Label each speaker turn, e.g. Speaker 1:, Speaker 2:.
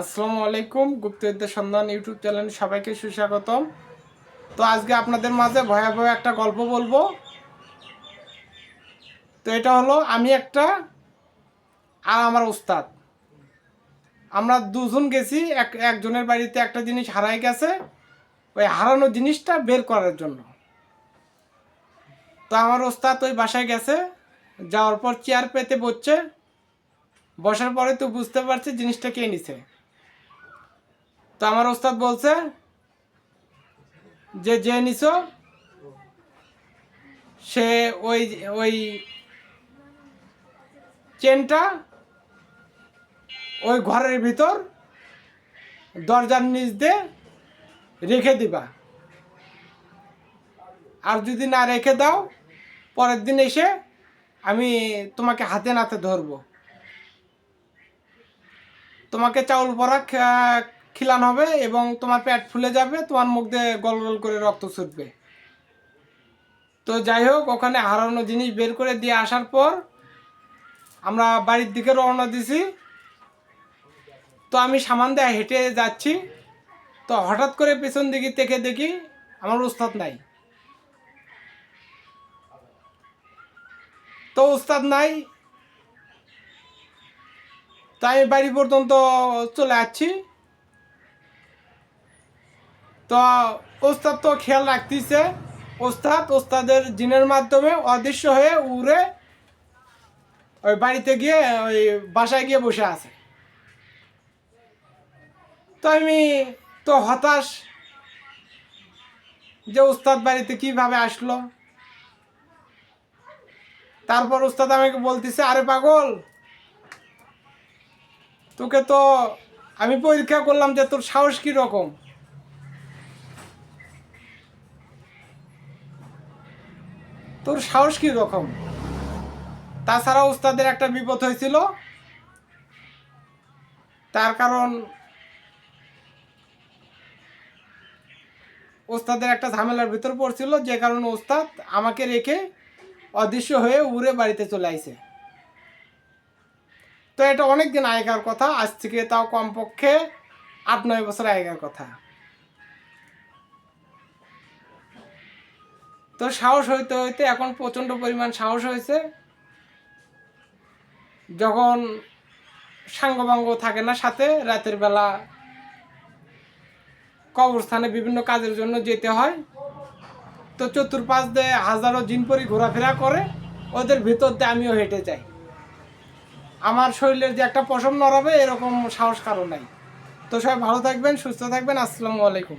Speaker 1: আসসালামু আলাইকুম গুপ্তবিদ্যা সন্ধান ইউটিউব চ্যানেল সবাইকে সুস্বাগতম। তো আজকে আপনাদের মাঝে ভয়াবহ একটা গল্প বলব। তো এটা হলো, আমি একটা আর আমার উস্তাদ আমরা দুজন গেছি, এক, একজনের বাড়িতে একটা জিনিস হারাই গেছে, ওই হারানো জিনিসটা বের করার জন্য। তো আমার ওস্তাদ ওই বাসায় গেছে, যাওয়ার পর চেয়ার পেতে বসছে, বসার পরে তো বুঝতে পারছে জিনিসটা কে নিছে। তো আমার ওস্তাদ বলছে যে যে নিছো, সে ওই ওই চেনটা ওই ঘরের ভিতর দরজার নিচ দিয়ে রেখে দিবা। আর যদি না রেখে দাও, পরের দিন এসে আমি তোমাকে হাতে নাতে ধরবো। তোমাকে চাউল পরা খিলান হবে এবং তোমার পেট ফুলে যাবে, তোমার মুখ দিয়ে গল গল করে রক্ত ছুটবে। তো যাই হোক, ওখানে হারানো জিনিস বের করে দিয়ে আসার পর আমরা বাড়ির দিকে রওনা দিছি। তো আমি সামান দিয়ে হেঁটে যাচ্ছি। তো হঠাৎ করে পেছন দিকে থেকে দেখি আমার উস্তাদ নাই। তো উস্তাদ নাই। তাই বাড়ি পর্যন্ত চলে আসছি। তো ওস্তাদ তো খেয়াল রাখতেছে। ওস্তাদ, ওস্তাদের জিনের মাধ্যমে অদৃশ্য হয়ে উড়ে ওই বাড়িতে গিয়ে ওই বাসায় গিয়ে বসে আছে। তো আমি তো হতাশ যে ওস্তাদ বাড়িতে কীভাবে আসলো। তারপর ওস্তাদ আমাকে বলতেছে, আরে পাগল, তোকে তো আমি পরীক্ষা করলাম যে তোর সাহস কি তোর সাহস কি রকম? তাছাড়া ওস্তাদের একটা বিপদ হয়েছিল। তার কারণ ওস্তাদের একটা ঝামেলার ভিতর পড়ছিল, যে কারণে ওস্তাদ আমাকে রেখে অদৃশ্য হয়ে উড়ে বাড়িতে চলে আইছে। তো এটা অনেক দিন আগেকার কথা, আজ থেকে তাও কমপক্ষে আট নয় বছর আগেকার কথা। তো সাহস হইতে হইতে এখন প্রচণ্ড পরিমাণ সাহস হয়েছে। যখন সাঙ্গবাঙ্গ থাকে না সাথে, রাতের বেলা কবরস্থানে বিভিন্ন কাজের জন্য যেতে হয়। তো চতুর্পাশ দিয়ে হাজারো জিনপরি ঘোরাফেরা করে, ওদের ভিতর দিয়ে আমিও হেঁটে যাই। আমার শরীরের যে একটা পশম নড়াবে, এরকম সাহস কারও নাই। তো সবাই ভালো থাকবেন, সুস্থ থাকবেন, আসসালামু আলাইকুম।